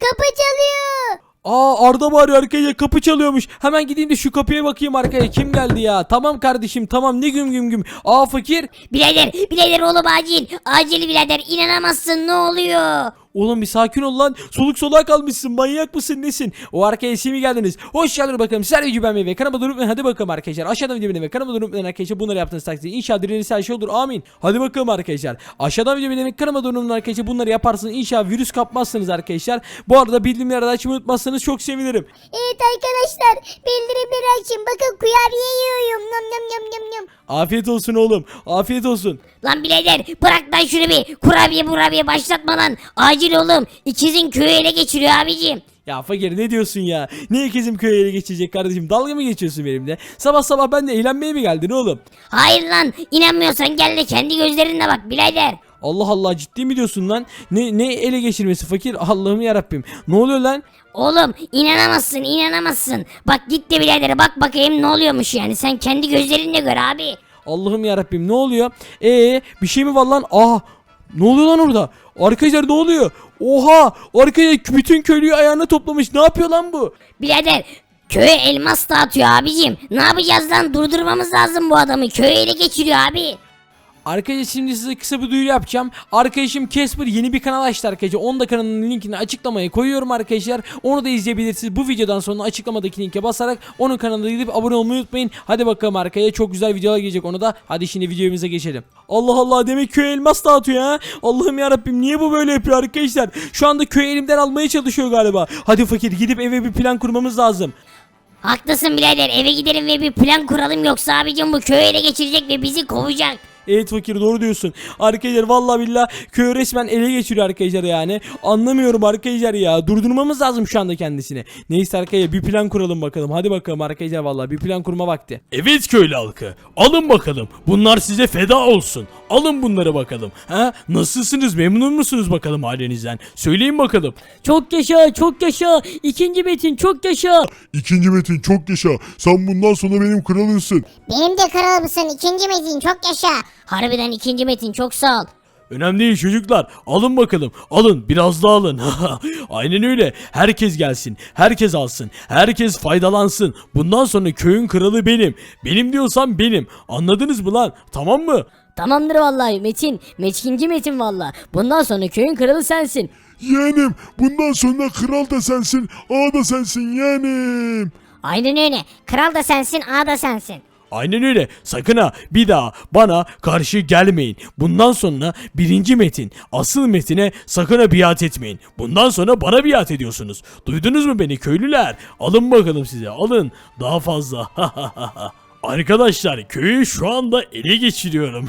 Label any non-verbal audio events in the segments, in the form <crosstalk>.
kapı çalıyor. Aa Arda bağırıyor arkaya kapı çalıyormuş. Hemen gideyim de şu kapıya bakayım arkaya kim geldi ya. Tamam kardeşim tamam ne güm güm güm. Aa fakir. Birader birader oğlum acil. Acil birader inanamazsın ne oluyor? Oğlum bir sakin ol lan. Soluk soluğa kalmışsın. Manyak mısın nesin? O arkaya mi geldiniz? Hoş geldiniz bakalım. Sizler videoyu beğenmeyi ve kanalıma durup hadi bakalım arkadaşlar. Aşağıdan videoyu beğenmeyi ve kanalıma durup arkadaşlar bunları yaptığınız takdirde inşallah dileğiniz her şey olur. Amin. Hadi bakalım arkadaşlar. Aşağıdan videoyu beğenmeyi ve kanalıma durup arkadaşlar bunları yaparsınız. İnşallah virüs kapmazsınız arkadaşlar. Bu arada bildirimleri açmayı unutmazsanız çok sevinirim. Evet arkadaşlar bildirimleri açın. Bakın kurabiye yiyorum. Nam nam nam nam nam. Afiyet olsun oğlum. Afiyet olsun. Lan birader bırak lan şunu bir kurabiye murabiye başlatma lan. Acil oğlum ikizin köyü ele geçiriyor abicim. Ya fakir ne diyorsun ya? Ne ikizim köye ele geçecek kardeşim? Dalga mı geçiyorsun benimle? Sabah sabah ben de eğlenmeye mi geldin oğlum? Hayır lan inanmıyorsan gel de kendi gözlerinle bak birader. Allah Allah ciddi mi diyorsun lan? Ne ne ele geçirmesi fakir? Allah'ım ya Rabbim. Ne oluyor lan? Oğlum inanamazsın inanamazsın. Bak git de birader bak bakayım ne oluyormuş yani sen kendi gözlerinle gör abi. Allah'ım ya Rabbim ne oluyor? Ee bir şey mi var lan? Aa ne oluyor lan orada? Arkadaşlar ne oluyor? Oha! Arkadaşlar bütün köylüyü ayağına toplamış. Ne yapıyor lan bu? Birader köye elmas dağıtıyor abicim. Ne yapacağız lan durdurmamız lazım bu adamı. Köyü ele geçiriyor abi. Arkadaşlar şimdi size kısa bir duyuru yapacağım. Arkadaşım Casper yeni bir kanal açtı arkadaşlar. Onun da kanalının linkini açıklamaya koyuyorum arkadaşlar. Onu da izleyebilirsiniz. Bu videodan sonra açıklamadaki linke basarak onun kanalına gidip abone olmayı unutmayın. Hadi bakalım arkaya çok güzel videolar gelecek onu da. Hadi şimdi videomuza geçelim. Allah Allah demek köy elmas dağıtıyor ha. Allah'ım ya Rabbim niye bu böyle yapıyor arkadaşlar? Şu anda köyü elimden almaya çalışıyor galiba. Hadi fakir gidip eve bir plan kurmamız lazım. Haklısın birader eve gidelim ve bir plan kuralım yoksa abicim bu köyü ele geçirecek ve bizi kovacak. Evet fakir doğru diyorsun. Arkadaşlar vallahi billah köyü resmen ele geçiriyor arkadaşlar yani. Anlamıyorum arkadaşlar ya. Durdurmamız lazım şu anda kendisini. Neyse arkadaşlar bir plan kuralım bakalım. Hadi bakalım arkadaşlar vallahi bir plan kurma vakti. Evet köylü halkı. Alın bakalım. Bunlar size feda olsun. Alın bunları bakalım. Ha? Nasılsınız? Memnun musunuz bakalım halinizden? Söyleyin bakalım. Çok yaşa, çok yaşa. İkinci Metin çok yaşa. İkinci Metin çok yaşa. Sen bundan sonra benim kralımsın. Benim de kralımsın ikinci Metin çok yaşa. Harbiden ikinci Metin çok sağ ol. Önemli değil çocuklar. Alın bakalım. Alın. Biraz daha alın. <laughs> Aynen öyle. Herkes gelsin. Herkes alsın. Herkes faydalansın. Bundan sonra köyün kralı benim. Benim diyorsam benim. Anladınız mı lan? Tamam mı? Tamamdır vallahi Metin. Metinci Metin valla. Bundan sonra köyün kralı sensin. Yeğenim bundan sonra kral da sensin, ağa da sensin yeğenim. Aynen öyle. Kral da sensin ağa da sensin. Aynen öyle. Sakın ha bir daha bana karşı gelmeyin. Bundan sonra birinci metin, asıl metine sakın ha biat etmeyin. Bundan sonra bana biat ediyorsunuz. Duydunuz mu beni köylüler? Alın bakalım size alın. Daha fazla. <laughs> Arkadaşlar köyü şu anda ele geçiriyorum. <laughs>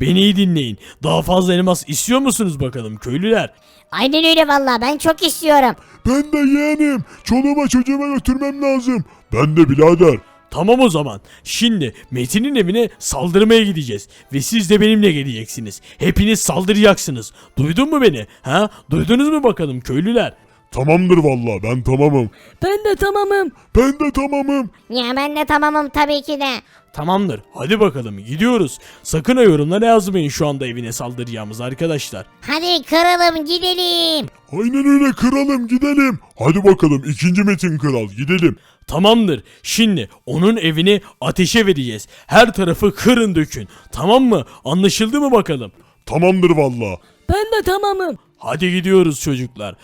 Beni iyi dinleyin. Daha fazla elmas istiyor musunuz bakalım köylüler? Aynen öyle valla ben çok istiyorum. Ben de yeğenim. Çoluğuma çocuğuma götürmem lazım. Ben de birader. Tamam o zaman. Şimdi Metin'in evine saldırmaya gideceğiz. Ve siz de benimle geleceksiniz. Hepiniz saldıracaksınız. Duydun mu beni? Ha? Duydunuz mu bakalım köylüler? Tamamdır valla ben tamamım. Ben de tamamım. Ben de tamamım. Ya ben de tamamım tabii ki de. Tamamdır. Hadi bakalım gidiyoruz. Sakın ha yorumlara yazmayın şu anda evine saldıracağımız arkadaşlar. Hadi kralım gidelim. Aynen öyle kralım gidelim. Hadi bakalım ikinci Metin kral gidelim. Tamamdır. Şimdi onun evini ateşe vereceğiz. Her tarafı kırın dökün. Tamam mı? Anlaşıldı mı bakalım? Tamamdır valla. Ben de tamamım. Hadi gidiyoruz çocuklar.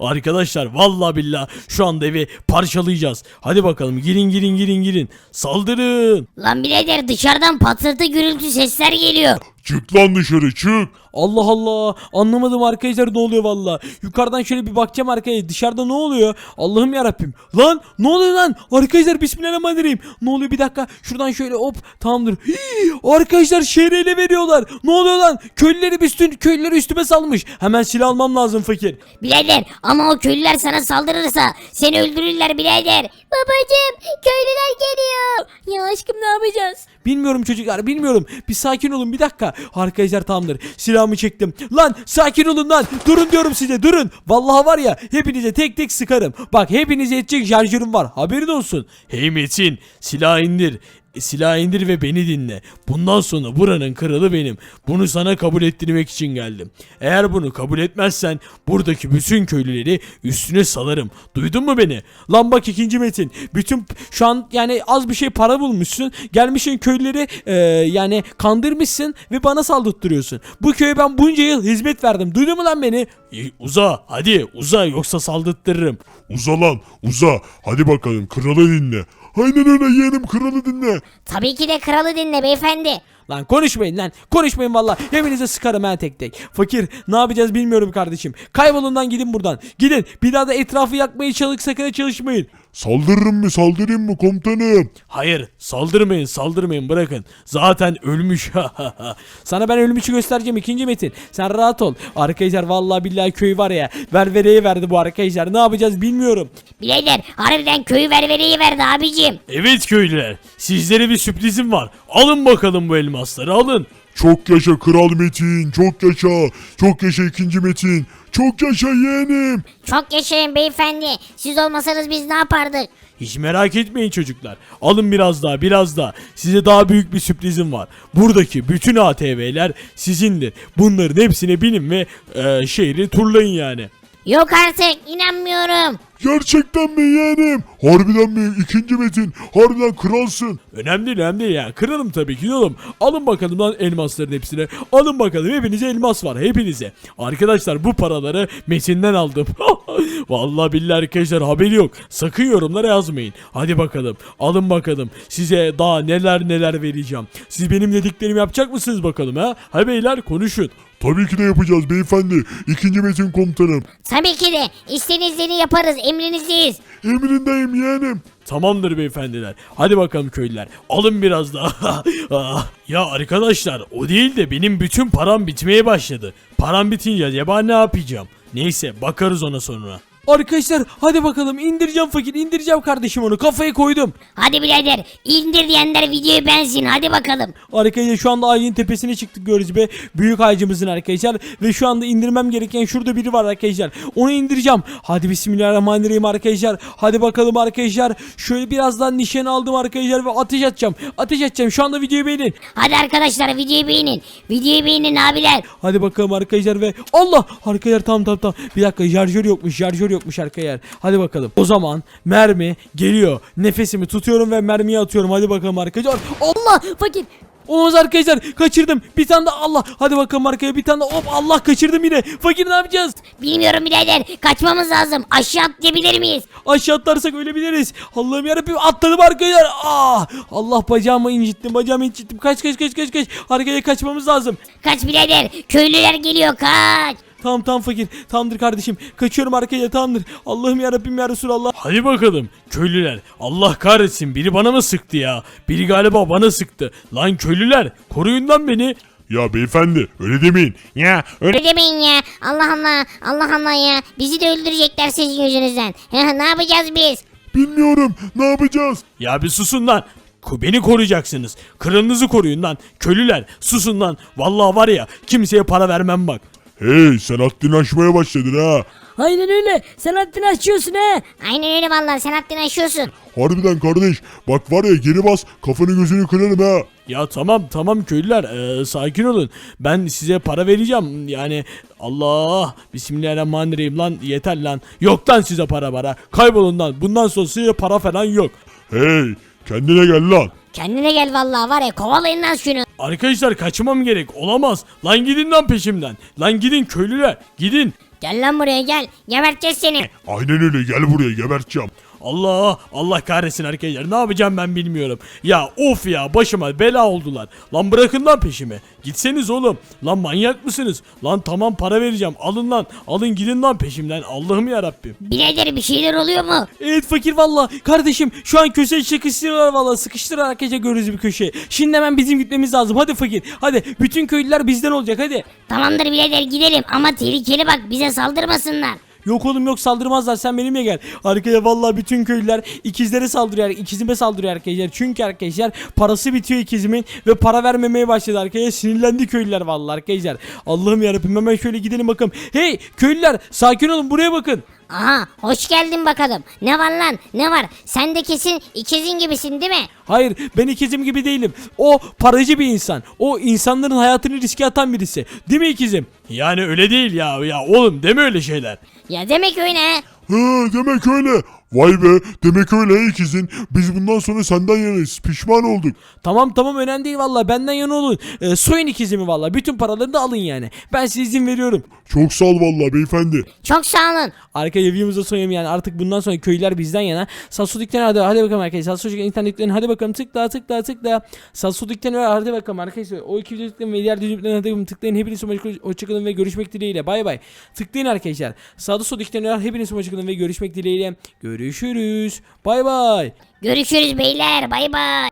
Arkadaşlar vallahi billah şu anda evi parçalayacağız. Hadi bakalım girin girin girin girin. Saldırın. Lan birader dışarıdan patırtı gürültü sesler geliyor. Çık lan dışarı çık. Allah Allah anlamadım arkadaşlar ne oluyor valla. Yukarıdan şöyle bir bakacağım arkaya dışarıda ne oluyor? Allah'ım ya Rabbim. Lan ne oluyor lan? Arkadaşlar bismillahirrahmanirrahim. Ne oluyor bir dakika şuradan şöyle hop tamamdır. Hii, arkadaşlar şehre ele veriyorlar. Ne oluyor lan? Köylüleri üstün köylüleri üstüme salmış. Hemen silah almam lazım fakir. Birader ama o köylüler sana saldırırsa seni öldürürler birader. Babacım köylüler geliyor. Ya aşkım ne yapacağız? Bilmiyorum çocuklar bilmiyorum. Bir sakin olun bir dakika. Arkadaşlar tamamdır. Silahımı çektim. Lan sakin olun lan. Durun diyorum size durun. Vallahi var ya hepinize tek tek sıkarım. Bak hepinize yetecek şarjörüm var. Haberin olsun. Hey Metin silah indir. Silah indir ve beni dinle. Bundan sonra buranın kralı benim. Bunu sana kabul ettirmek için geldim. Eğer bunu kabul etmezsen buradaki bütün köylüleri üstüne salarım. Duydun mu beni? Lan bak ikinci Metin. Bütün şu an yani az bir şey para bulmuşsun. Gelmişsin köylüleri e, yani kandırmışsın ve bana saldırttırıyorsun. Bu köye ben bunca yıl hizmet verdim. Duydun mu lan beni? İyi, Uza hadi uza yoksa saldırttırırım. Uza lan uza. Hadi bakalım kralı dinle. Aynen öyle yeğenim kralı dinle. Tabii ki de kralı dinle beyefendi. Lan konuşmayın lan. Konuşmayın valla. Hepinize sıkarım ha tek tek. Fakir ne yapacağız bilmiyorum kardeşim. Kaybolundan gidin buradan. Gidin. Bir daha da etrafı yakmaya çalış sakın çalışmayın. Saldırırım mı saldırayım mı komutanım? Hayır saldırmayın saldırmayın bırakın. Zaten ölmüş. <laughs> Sana ben ölmüşü göstereceğim ikinci Metin. Sen rahat ol. Arkadaşlar vallahi billahi köy var ya. Ververeye verdi bu arkadaşlar. Ne yapacağız bilmiyorum. Birader harbiden köyü ververeyi verdi abicim. evet köylüler sizlere bir sürprizim var. Alın bakalım bu elmasları alın. Çok yaşa kral Metin çok yaşa. Çok yaşa ikinci Metin. Çok yaşa yeğenim. Çok yaşayın beyefendi. Siz olmasanız biz ne yapardık? Hiç merak etmeyin çocuklar. Alın biraz daha biraz daha. Size daha büyük bir sürprizim var. Buradaki bütün ATV'ler sizindir. Bunların hepsine binin ve e, şehri turlayın yani. Yok artık inanmıyorum. Gerçekten mi yeğenim? Harbiden mi ikinci Metin? Harbiden kralsın. Önemli değil önemli değil yani. Kıralım tabii ki oğlum. Alın bakalım lan elmasların hepsine. Alın bakalım hepinize elmas var hepinize. Arkadaşlar bu paraları Metin'den aldım. <laughs> Vallahi billahi arkadaşlar haberi yok. Sakın yorumlara yazmayın. Hadi bakalım. Alın bakalım. Size daha neler neler vereceğim. Siz benim dediklerimi yapacak mısınız bakalım ha? Ha beyler konuşun. Tabii ki de yapacağız beyefendi. İkinci Metin komutanım. Tabii ki de istediğinizi yaparız emrinizdeyiz. Emrindeyim yeğenim. Tamamdır beyefendiler. Hadi bakalım köylüler. Alın biraz daha. <laughs> Ah, ya arkadaşlar o değil de benim bütün param bitmeye başladı. Param bitince acaba ne yapacağım? Neyse bakarız ona sonra. Arkadaşlar hadi bakalım indireceğim fakir indireceğim kardeşim onu kafaya koydum. Hadi birader indir diyenler videoyu bensin hadi bakalım. Arkadaşlar şu anda ağacın tepesine çıktık gördüğünüz gibi. Büyük ağacımızın arkadaşlar. Ve şu anda indirmem gereken şurada biri var arkadaşlar. Onu indireceğim. Hadi bismillahirrahmanirrahim arkadaşlar. Hadi bakalım arkadaşlar. Şöyle birazdan nişan aldım arkadaşlar ve ateş atacağım. Ateş atacağım. Şu anda videoyu beğenin. Hadi arkadaşlar videoyu beğenin. Videoyu beğenin abiler. Hadi bakalım arkadaşlar ve Allah arkadaşlar tam tam tam bir dakika şarjör yokmuş şarjör yokmuş arkadaşlar hadi bakalım. O zaman mermi geliyor. Nefesimi tutuyorum ve mermiyi atıyorum. Hadi bakalım arkadaşlar. Allah! Fakir! Olmaz arkadaşlar kaçırdım. Bir tane daha Allah. Hadi bakalım arkaya bir tane daha. Hop Allah kaçırdım yine. Fakir ne yapacağız? Bilmiyorum birader. Kaçmamız lazım. Aşağı atlayabilir miyiz? aşağı atlarsak ölebiliriz. Allah'ım yarabbim atladım arkadaşlar. Ah! Allah bacağımı incittim bacağımı incittim. Kaç kaç kaç kaç kaç. Arkaya kaçmamız lazım. Kaç birader. Köylüler geliyor kaç. Tamam tamam fakir. Tamamdır kardeşim. Kaçıyorum arkaya tamamdır. Allah'ım ya Rabbim ya Resulallah. Hadi bakalım köylüler. Allah kahretsin biri bana mı sıktı ya? Biri galiba bana sıktı. Lan köylüler koruyun lan beni. Ya beyefendi öyle demeyin. Ya öyle. Öyle demeyin ya. Allah Allah. Allah Allah ya. Bizi de öldürecekler sizin yüzünüzden. ne yapacağız biz? Bilmiyorum ne yapacağız? Ya bir susun lan. Ko- Beni koruyacaksınız. Kralınızı koruyun lan. Köylüler susun lan. Vallahi var ya kimseye para vermem bak. Hey sen haddini aşmaya başladın ha. Aynen öyle. Sen haddini açıyorsun he. Aynen öyle vallahi sen haddini aşıyorsun. Harbiden kardeş bak var ya geri bas kafanı gözünü kırarım ha. Ya tamam tamam köylüler eee, sakin olun. Ben size para vereceğim. Yani Allah Bismillahirrahmanirrahim lan yeter lan. Yok lan size para para. Kaybolun lan. Bundan sonra size para falan yok. Hey kendine gel lan. Kendine gel vallahi var ya kovalayın lan şunu. Arkadaşlar kaçmam gerek. Olamaz. Lan gidin lan peşimden. Lan gidin köylüler. Gidin. Gel lan buraya gel. Geberteceğiz seni. Aynen öyle gel buraya geberteceğim. Allah Allah kahretsin arkadaşlar ne yapacağım ben bilmiyorum. Ya of ya başıma bela oldular. Lan bırakın lan peşimi. Gitseniz oğlum. Lan manyak mısınız? Lan tamam para vereceğim. Alın lan. Alın gidin lan peşimden. Allah'ım ya Rabbim. Birader bir şeyler oluyor mu? Evet fakir valla. Kardeşim şu an köşeye sıkıştırıyorlar valla. Sıkıştırar arkadaşlar görürüz bir köşeye. Şimdi hemen bizim gitmemiz lazım. Hadi fakir. Hadi bütün köylüler bizden olacak hadi. Tamamdır birader gidelim ama tehlikeli bak bize saldırmasınlar. Yok oğlum yok saldırmazlar sen benimle gel. Arkaya vallahi bütün köylüler ikizlere saldırıyor. ikizime saldırıyor arkadaşlar. Çünkü arkadaşlar parası bitiyor ikizimin ve para vermemeye başladı arkadaşlar. Sinirlendi köylüler vallahi arkadaşlar. Allah'ım yarabbim hemen şöyle gidelim bakalım. Hey köylüler sakin olun buraya bakın. Aha hoş geldin bakalım. Ne var lan ne var? Sen de kesin ikizin gibisin değil mi? Hayır ben ikizim gibi değilim. O paracı bir insan. O insanların hayatını riske atan birisi. Değil mi ikizim? Yani öyle değil ya ya oğlum deme öyle şeyler. Ya demek öyle he. He demek öyle. Vay be demek öyle ikizin. Biz bundan sonra senden yanayız. Pişman olduk. Tamam tamam önemli değil valla benden yana olun. Ee, soyun ikizimi valla. Bütün paralarını da alın yani. Ben size izin veriyorum. Çok sağ ol vallahi beyefendi. Çok sağ olun. Arka evimize soyayım yani artık bundan sonra köylüler bizden yana. Sasudikten hadi hadi bakalım arkadaşlar. Sasudikten internetten hadi bakalım tıkla tıkla tıkla. Sasudikten hadi bakalım arkadaşlar. O iki videoyu tıklayın ve diğer videoyu hadi bakalım tıklayın. Hepiniz hoşçakalın ve görüşmek dileğiyle. Bay bay. Tıklayın arkadaşlar. Soldikten hepiniz hoşçakalın ve görüşmek dileğiyle. Görüşürüz. Bay bay. Görüşürüz beyler bay bay.